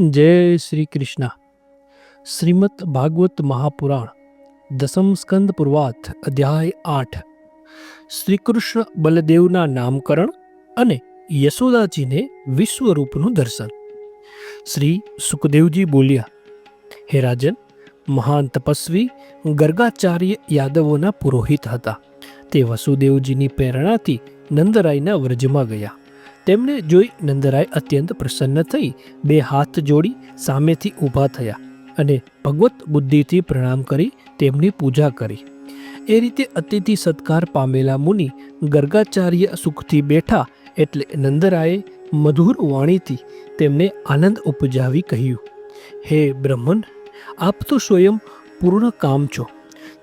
જય શ્રી કૃષ્ણ. શ્રીમદ ભાગવત મહાપુરાણ, દસમ સ્કંદ પૂર્વાથ, અધ્યાય આઠ. શ્રીકૃષ્ણ બલદેવના નામકરણ અને યશોદાજીને વિશ્વરૂપનું દર્શન. શ્રી સુખદેવજી બોલ્યા, હે રાજન, મહાન તપસ્વી, ગર્ગાચાર્ય યાદવોના પુરોહિત હતા. તે વસુદેવજીની પ્રેરણાથી નંદરાયના વ્રજમાં ગયા. તેમને જોઈ નંદરાય અત્યંત પ્રસન્ન થઈ, બે હાથ જોડી સામેથી ઊભા થયા અને ભગવત બુદ્ધિથી પ્રણામ કરી તેમની પૂજા કરી. એ રીતે અતિથિ સત્કાર પામેલા મુનિ ગર્ગાચાર્ય સુખથી બેઠા એટલે નંદરાયે મધુર વાણીથી તેમને આનંદ ઉપજાવી કહ્યું, હે બ્રહ્મન, આપ તો સ્વયં પૂર્ણ કામ છો.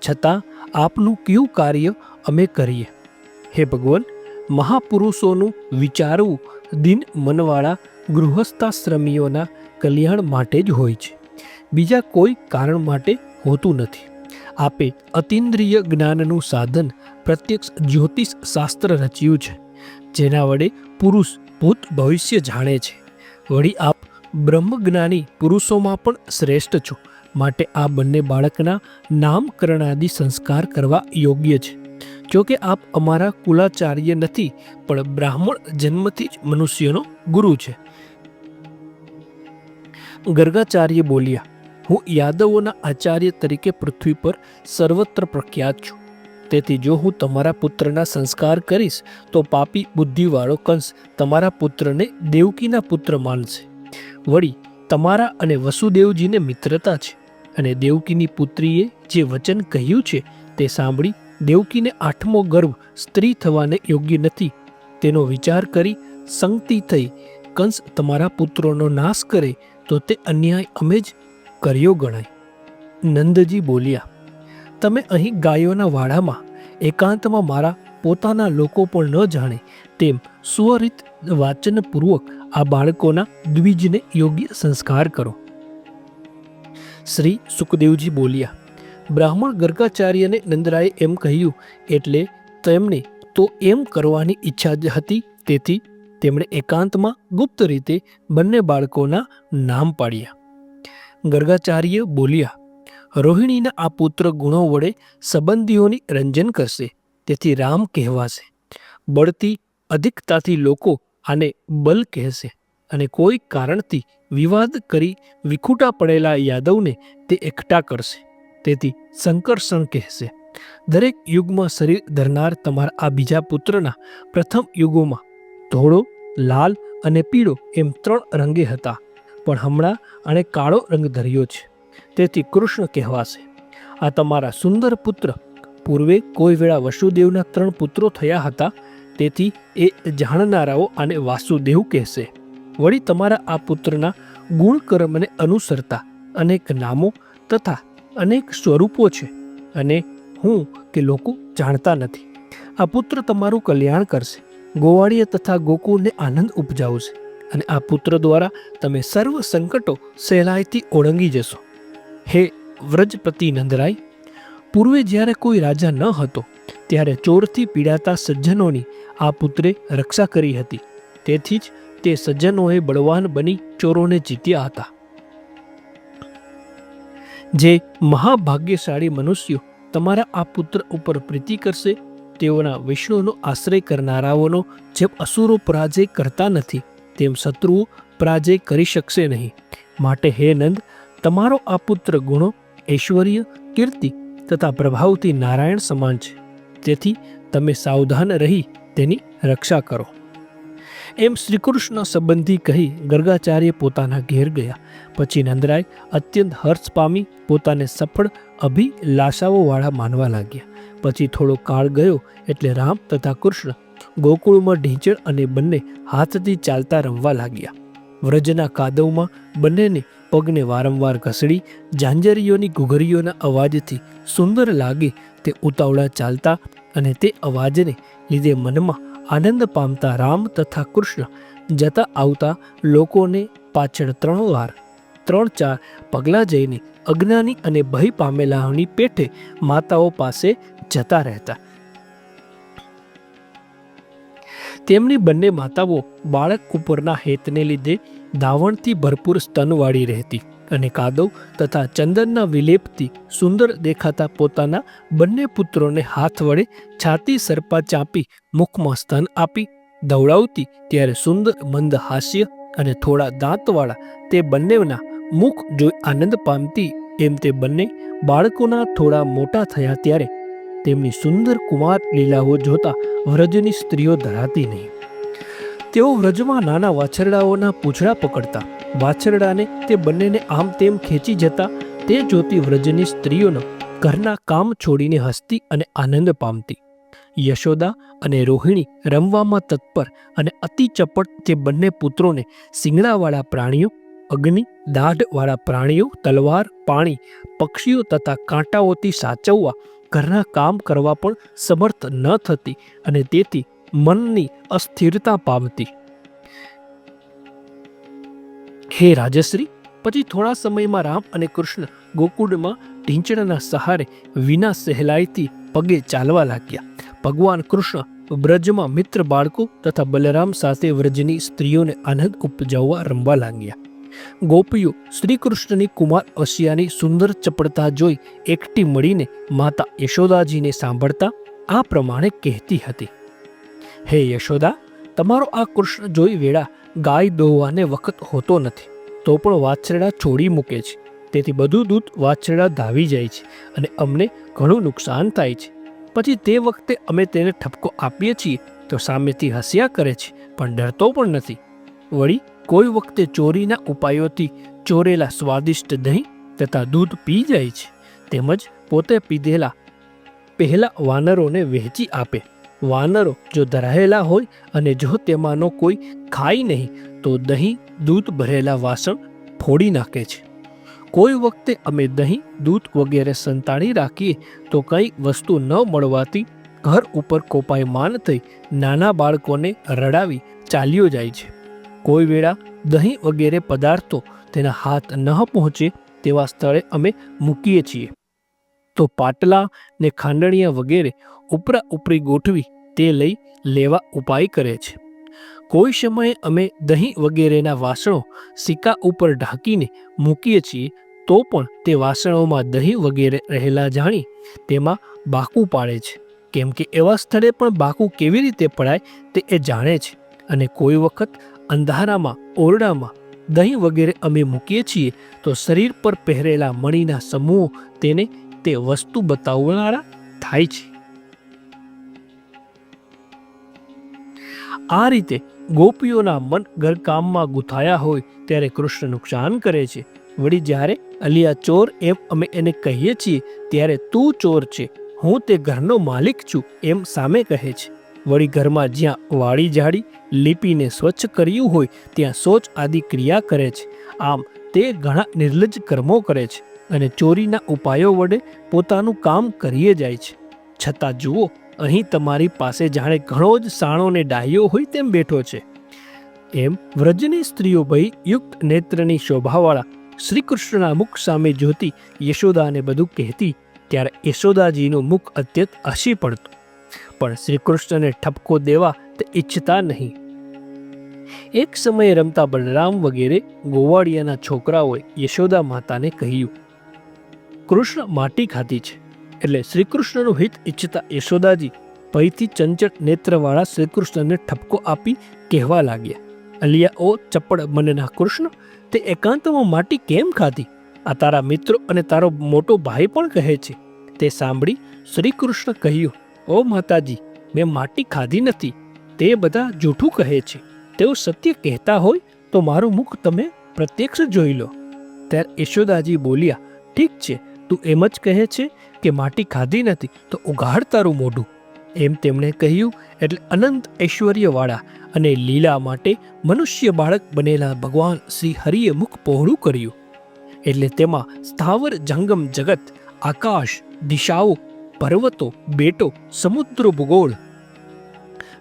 છતાં આપનું કયું કાર્ય અમે કરીએ? હે ભગવાન મહાપુરુષોનું વિચારવું દિન મનવાળા ગૃહસ્થાશ્રમીઓના કલ્યાણ માટે જ હોય છે. બીજા કોઈ કારણ માટે હોતું નથી. આપે અતિન્દ્રિય જ્ઞાનનું સાધન પ્રત્યક્ષ જ્યોતિષ શાસ્ત્ર રચ્યું છે, જેના વડે પુરુષ ભૂત ભવિષ્ય જાણે છે. વળી આપ બ્રહ્મજ્ઞાની પુરુષોમાં પણ શ્રેષ્ઠ છો, માટે આ બંને બાળકના નામકરણાદિ સંસ્કાર કરવા યોગ્ય છે. જો કે આપ અમારા કુલાચાર્ય નથી, પણ બ્રાહ્મણ જન્મથી જ મનુષ્યનો ગુરુ છે. ગર્ગાચાર્ય બોલ્યા, હું યાદવોના આચાર્ય તરીકે પૃથ્વી પર સર્વત્ર પ્રખ્યાત છું. તેથી જો હું તમારા પુત્રના સંસ્કાર કરીશ, તો પાપી બુદ્ધિવાળો કંસ તમારા પુત્રને દેવકીના પુત્ર માનશે. વળી તમારા અને વસુદેવજીને મિત્રતા છે. અને દેવકીની પુત્રીએ જે વચન કહ્યું છે તે સાંભળી દેવકીને આઠમો ગર્ભ સ્ત્રી થવાને યોગ્ય નથી. તેનો વિચાર કરી સંગતિ થઈ, કંસ તમારા પુત્રોનો નાશ કરે તો તે અન્યાય અમે જ કર્યો ગણાય. નંદજી બોલ્યા, તમે અહીં ગાયોના વાડામાં, એકાંતમાં મારા પોતાના લોકો પણ ન જાણે તેમ સુવરિત વાચનપૂર્વક આ બાળકોના દ્વિજને યોગ્ય સંસ્કાર કરો. શ્રી સુખદેવજી બોલ્યા બ્રાહ્મણ ગર્ગાચાર્યને નંદરાએ એમ કહ્યું, એટલે તેમને તો એમ કરવાની ઈચ્છા જ હતી, તેથી તેમણે એકાંતમાં ગુપ્ત રીતે બંને બાળકોના નામ પાડ્યા. ગર્ગાચાર્ય બોલ્યા, રોહિણીના આ પુત્ર ગુણો વડે સંબંધીઓની રંજન કરશે, તેથી રામ કહેવાશે. બળતી અધિકતાથી લોકો આને બલ કહેશે અને કોઈ કારણથી વિવાદ કરી વિખૂટા પડેલા યાદવને તે એકઠા કરશે. તેથી શંકરસણ કહેશે. દરેક યુગમાં શરીર ધરનાર તમારા આ બીજા પુત્રના પ્રથમ યુગોમાં ધોળો, લાલ અને પીળો એમ ત્રણ રંગે હતા, પણ હમણાં આણે કાળો રંગ ધર્યો છે. તેથી કૃષ્ણ કહેવાશે, આ તમારા સુંદર પુત્ર. પૂર્વે કોઈ વેળા વસુદેવના ત્રણ પુત્રો થયા હતા, તેથી એ જાણનારાઓ આને વાસુદેવ કહેશે. વળી તમારા આ પુત્રના ગુણકર્મને અનુસરતા અનેક નામો તથા અનેક સ્વરૂપો છે અને હું કે લોકો જાણતા નથી. આ પુત્ર તમારું કલ્યાણ કરશે. ગોવાળીએ તથા ગોકુળને આનંદ ઉપજાવશે અને આ પુત્ર દ્વારા તમે સર્વ સંકટો સહેલાઈથી ઓળંગી જશો. હે વ્રજપતિ નંદરાય, પૂર્વે જ્યારે કોઈ રાજા ન હતો, ત્યારે ચોરથી પીડાતા સજ્જનોની આ પુત્રે રક્ષા કરી હતી. તેથી જ તે સજ્જનોએ બળવાન બની ચોરોને જીત્યા હતા. જે મહાભાગ્યશાળી મનુષ્યો તમારા આ પુત્ર ઉપર પ્રીતિ કરશે, તેઓના વિષ્ણુનો આશ્રય કરનારાઓનો જેમ અસુરો પરાજય કરતા નથી, તેમ શત્રુઓ પરાજય કરી શકશે નહીં. માટે હે નંદ, તમારો આ પુત્ર ગુણો ઐશ્વર્ય, કીર્તિ તથા પ્રભાવથી નારાયણ સમાન છે. તેથી તમે સાવધાન રહી તેની રક્ષા કરો. એમ શ્રીકૃષ્ણ સંબંધી કહી ગર્ગાચાર્ય પોતાના ઘેર ગયા. પછી નંદરાય અત્યંત હર્ષ પામી પોતાને સફળ અભિલાષાઓવાળા માનવા લાગ્યા. પછી થોડો કાળ ગયો એટલે રામ તથા કૃષ્ણ ગોકુળમાં ઢીંચણ અને બંને હાથથી ચાલતા રમવા લાગ્યા. વ્રજના કાદવમાં બંનેને પગને વારંવાર ઘસડી ઝાંઝરીઓની ઘૂઘરીઓના અવાજથી સુંદર લાગે તે ઉતાવળા ચાલતા અને તે અવાજને લીધે મનમાં આનંદ પામતા રામ તથા કૃષ્ણ જતા આવતા લોકોને પાછળ ત્રણ વાર, ત્રણ ચાર પગલાં જઈને અજ્ઞાની અને ભય પામેલાઓની પેઠે માતાઓ પાસે જતા રહેતા. તેમની બંને માતાઓ બાળક ઉપરના હેતને લીધે દાવણથી ભરપૂર સ્તનવાળી રહેતી. અને કાદવ તથા ચંદનના વિલેપથી સુંદર દેખાતા પોતાના બંને પુત્રોને હાથ વડે છાતી સરપા ચાંપી મુખમાં સ્તન આપી દવડાવતી ત્યારે સુંદર મંદ હાસ્ય અને થોડા દાંતવાળા તે બંનેના મુખ જોઈ આનંદ પામતી. એમ તે બંને બાળકોના થોડા મોટા થયા ત્યારે તેમની સુંદર કુમાર લીલાઓ જોતા વ્રજની સ્ત્રીઓ ધરાતી નહીં. તેઓ વ્રજમાં નાના વાછરડાઓના પૂંછડા પકડતા વાછરડાને તે બંનેને આમ તેમ ખેંચી જતા તે જોતી વ્રજની સ્ત્રીઓનો ઘરના કામ છોડીને હસતી અને આનંદ પામતી. યશોદા અને રોહિણી રમવામાં તત્પર અને અતિ ચપટ તે બંને પુત્રોને સિંગડાવાળા પ્રાણીઓ, અગ્નિ, દાઢવાળા પ્રાણીઓ, તલવાર, પાણી, પક્ષીઓ તથા કાંટાઓથી સાચવવા ઘરના કામ કરવા પણ સમર્થ ન થતી અને તેથી મનની અસ્થિરતા પામતી. હે રાજશ્રી, પછી થોડા સમયમાં રામ અને કૃષ્ણ ગોકુળમાં ઢીંચણના સહારે વિના સહેલાઈથી પગે ચાલવા લાગ્યા. ભગવાન કૃષ્ણ બ્રજમાં મિત્ર બાળકો તથા બલરામ સાથે વ્રજની સ્ત્રીઓને આનંદ ઉપજાવવા રમવા લાગ્યા. ગોપીઓ શ્રી કૃષ્ણની કુમાર અશિયાની સુંદર ચપળતા જોઈ એકટી મળીને માતા યશોદાજીને સાંભળતા આ પ્રમાણે કહેતી હતી. હે યશોદા, તમારો આ કૃષ્ણ જોઈ વેળા ગાય દોવાને વખત હોતો નથી. તો પણ વાછરડા છોડી મૂકે છે. તેથી બધું દૂધ વાછરડા ધાવી જાય છે અને અમને ઘણું નુકસાન થાય છે. પછી તે વખતે અમે તેને ઠપકો આપીએ છીએ તો સામેથી હસ્યા કરે છે, પણ ડરતો પણ નથી. વળી, કોઈ વખતે ચોરીના ઉપાયોથી ચોરેલા સ્વાદિષ્ટ દહીં તથા દૂધ પી જાય છે, તેમજ પોતે પીધેલા પહેલા વાનરોને વહેંચી આપે. વાનરો જો ધરાયેલા હોય અને જો તેમાંનો કોઈ ખાય નહીં, તો દહીં, દૂધ ભરેલા વાસણ ફોડી નાખે છે. કોઈ વખતે અમે દહીં, દૂધ વગેરે સંતાડી રાખીએ, તો કંઈ વસ્તુ ન મળવાથી ઘર ઉપર કોપાય માન થઈ નાના બાળકોને રડાવી ચાલ્યો જાય છે. કોઈ વેળા દહીં વગેરે પદાર્થો તેના હાથ ન પહોંચે તેવા સ્થળે અમે મૂકીએ છીએ. તો પાટલા ને ખાંડણિયા વગેરે ઉપરા ઉપરી ગોઠવી તે લઈ લેવા ઉપાય કરે છે. કોઈ સમયે અમે દહીં વગેરેના વાસણો સિક્કા ઉપર ઢાંકીને મૂકીએ છીએ, તો પણ તે વાસણોમાં દહીં વગેરે રહેલા જાણી તેમાં બાકું પાડે છે. કેમ કે એવા સ્થળે પણ બાકું કેવી રીતે પડાય તે એ જાણે છે અને કોઈ વખત અંધારામાં, ઓરડામાં દહીં વગેરે અમે મૂકીએ છીએ, તો શરીર પર પહેરેલા મણીના સમૂહો તેને તે વસ્તુ બતાવનારા થાય છે. આ રીતે ગોપીઓના મન ઘરકામમાં ગૂંથાયા હોય ત્યારે કૃષ્ણ નુકસાન કરે છે. વળી જ્યારે અલિયા ચોર એમ અમે એને કહીએ છીએ, ત્યારે તું ચોર છે, હું તે ઘરનો માલિક છું, એમ સામે કહે છે. વળી ઘરમાં જ્યાં વાળી ઝાડી લીપીને સ્વચ્છ કર્યું હોય, ત્યાં શૌચ આદિ ક્રિયા કરે છે. આમ તે ઘણા નિર્લજ્જ કર્મો કરે છે. અને ચોરીના ઉપાયો વડે પોતાનું કામ કરીએ જાય છે. છતાં જુઓ, અહીં તમારી પાસે જાણે ઘણો જ સાણો ને ડાહ્યો હોય તેમ બેઠો છે. એમ વ્રજની સ્ત્રીઓ ભય યુક્ત નેત્રની શોભાવાળા શ્રીકૃષ્ણના મુખ સામે જોતી યશોદાને બધું કહેતી ત્યારે યશોદાજીનું મુખ અત્યંત હસી પડતું. પણ શ્રીકૃષ્ણને ઠપકો દેવા તે ઈચ્છતા નહીં. એક સમયે રમતા બલરામ વગેરે ગોવાળિયાના છોકરાઓએ યશોદા માતાને કહ્યું કૃષ્ણ માટી ખાધી છે. એટલે શ્રીકૃષ્ણનું હિત ઈચ્છતા યશોદાજી ભયથી ચંચળ નેત્રવાળા શ્રીકૃષ્ણને ઠપકો આપી કહેવા લાગ્યા. અલિયા, ઓ ચપ્પડ મનના કૃષ્ણ, તે એકાંતમાં માટી કેમ ખાધી? આ તારા મિત્રો અને તારો મોટો ભાઈ પણ કહે છે. તે સાંભળી શ્રીકૃષ્ણ કહ્યું, ઓ માતાજી, મેં માટી ખાધી નથી. તે બધા જૂઠું કહે છે. તેઓ સત્ય કહેતા હોય તો મારું મુખ તમે પ્રત્યક્ષ જોઈ લો. ત્યારે યશોદાજી બોલ્યા, ઠીક છે તું એમ જ કહે છે કે માટી ખાધી નથી તો ઉઘાડ તારું મોઢું. એમ તેમણે કહ્યું એટલે અનંત ઐશ્વર્યવાળા અને લીલા માટે મનુષ્ય બાળક બનેલા ભગવાન શ્રી હરિએ મુખ પહોળું કર્યું. એટલે તેમાં સ્થાવર જંગમ જગત, આકાશ, દિશાઓ, પર્વતો, બેટો, સમુદ્ર ભૂગોળ,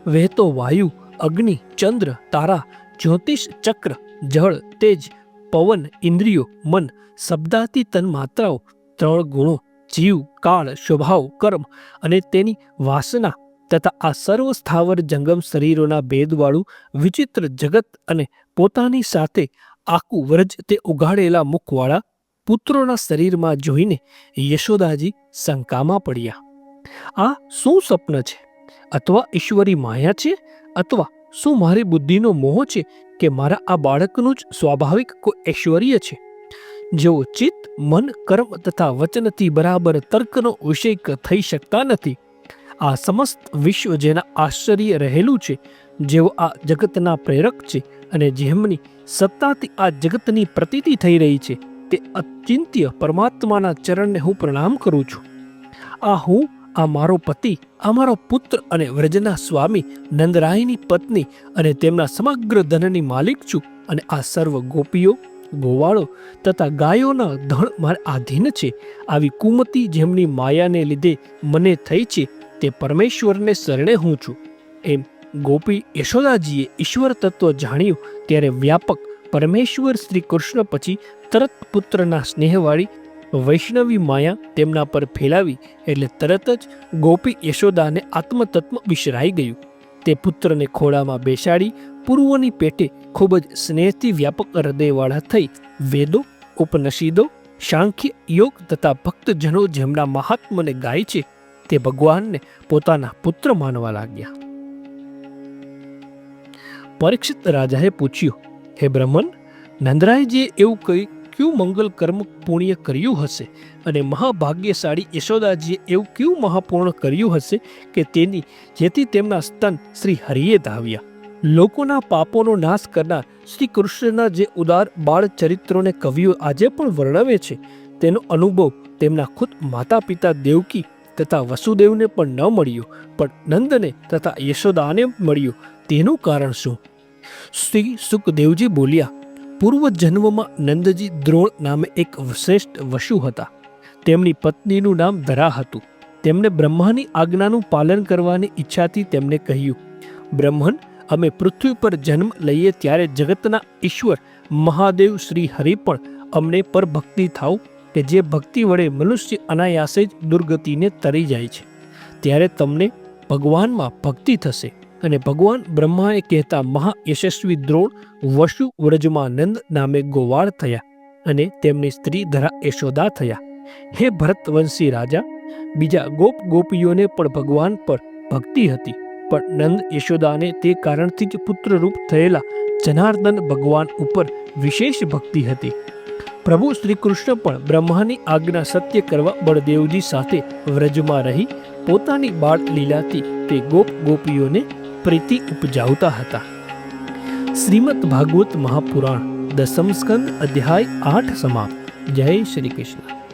વહેતો વાયુ, અગ્નિ, ચંદ્ર, તારા, જ્યોતિષ ચક્ર, જળ, તેજ, પવન, ઇન્દ્રિયો, મન શબ્દાતી તન માત્રાઓ ત્રણ ગુણો જીવ, કાળ, સ્વભાવ, કર્મ અને તેની વાસના તથા આ સર્વ સ્થાવર જંગમ શરીરોના ભેદવાળું વિચિત્ર જગત અને પોતાની સાથે આખું વ્રજ તે ઉગાડેલા મુખવાળા પુત્રોના શરીરમાં જોઈને યશોદાજી શંકામાં પડ્યા. આ શું સ્વપ્ન છે? અથવા ઈશ્વરી માયા છે? અથવા શું મારી બુદ્ધિનો મોહ છે કે મારા આ બાળકનું જ સ્વાભાવિક કોઈ ઐશ્વર્ય છે? જેઓ ચિત્ત, મન, કર્મ તથા વચનથી બરાબર તર્કનો વિષય થઈ શકતા નથી. આ સમસ્ત વિશ્વ જેના આશ્ચર્ય રહેલું છે, જેઓ આ જગતના પ્રેરક છે અને જેમની સત્તાથી આ જગતની પ્રતીતિ થઈ રહી છે, તે અચિંત્ય પરમાત્માના ચરણને હું પ્રણામ કરું છું. આ હું, આ મારો પતિ, આ મારો પુત્ર અને વ્રજના સ્વામી, નંદરાયની પત્ની અને તેમના સમગ્ર ધનની માલિક છું અને આ સર્વ ગોપીઓ ગોવાળો તથા ગાયોના ધણ મારે આધીન છે. આવી કુમતી જેમની માયાને લીધે મને થઈ છે તે પરમેશ્વરને શરણે હું છું. એમ ગોપી યશોદાજીએ ઈશ્વર તત્વ જાણ્યું ત્યારે વ્યાપક પરમેશ્વર શ્રી કૃષ્ણ પછી તરત પુત્રના સ્નેહવાળી વૈષ્ણવી માયા તેમના પર ફેલાવી એટલે તરત જ ગોપી યશોદાને આત્મતત્વ વિસરાઈ ગયું. તે પુત્રને ખોળામાં બેસાડી પૂર્વની પેટે ખૂબ જ સ્નેહથી વ્યાપક હૃદયવાળા થઈ વેદો, ઉપનિષદો, સાંખ્ય યોગ તથા ભક્તજનો જેમના મહાત્મને ગાય છે તે ભગવાનને પોતાના પુત્ર માનવા લાગ્યા. પરીક્ષિત રાજાએ પૂછ્યું, હે બ્રહ્મન, નંદરાયજીએ એવું કહી કયું મંગલ કર્મ પુણ્ય કર્યું હશે? અને મહાભાગ્યશાળી યશોદાજીએ એવું કયું મહાપૂર્ણ કર્યું હશે કે તેની જેથી તેમના સ્તન શ્રી હરિએ ધાવ્યા? લોકોના પાપોનો નાશ કરનાર શ્રી કૃષ્ણના જે ઉદાર બાળ ચરિત્રોને કવિઓ આજે પણ વર્ણવે છે, તેનો અનુભવ તેમના ખુદ માતા પિતા દેવકી તથા વસુદેવને પણ ન મળ્યો, પણ નંદને તથા યશોદાને મળ્યો. તેનું કારણ શું? શ્રી સુખદેવજી બોલ્યા, પૂર્વ જન્મમાં નંદજી દ્રોણ નામે એક શ્રેષ્ઠ વસુ હતા. તેમની પત્નીનું નામ ધરા હતું. તેમણે બ્રહ્માની આજ્ઞાનું પાલન કરવાની ઈચ્છાથી તેમને કહ્યું, બ્રહ્મન અમે પૃથ્વી પર જન્મ લઈએ ત્યારે જગતના ઈશ્વર મહાદેવ શ્રી હરિ પણ અમને પર ભક્તિ થાવ કે જે ભક્તિ વડે મનુષ્ય અનાયાસે જ દુર્ગતિને તરી જાય છે. ત્યારે તમને ભગવાનમાં ભક્તિ થશે અને ભગવાન બ્રહ્માએ કહેતા મહાયશસ્વી દ્રોણ વશુ વ્રજમાનંદ નામે ગોવાળ થયા અને તેમની સ્ત્રી ધરા યશોદા થયા. હે ભરતવંશી રાજા, બીજા ગોપ ગોપીઓને પણ ભગવાન પર ભક્તિ હતી. પણ નંદ યશોદાને તે કારણથી જ પુત્રરૂપ થયેલા જનાર્દન ભગવાન ઉપર વિશેષ ભક્તિ હતી. પ્રભુ શ્રી કૃષ્ણ પણ બ્રહ્માની આજ્ઞા સત્ય કરવા બળદેવજી સાથે વ્રજમાં રહી પોતાની બાળ લીલાથી તે ગોપ ગોપીઓને પ્રીતિ ઉપજાવતા હતા. શ્રીમદ ભાગવત મહાપુરાણ, દસમ સ્કંદ અધ્યાય આઠ સમાપ્ત. જય શ્રી કૃષ્ણ.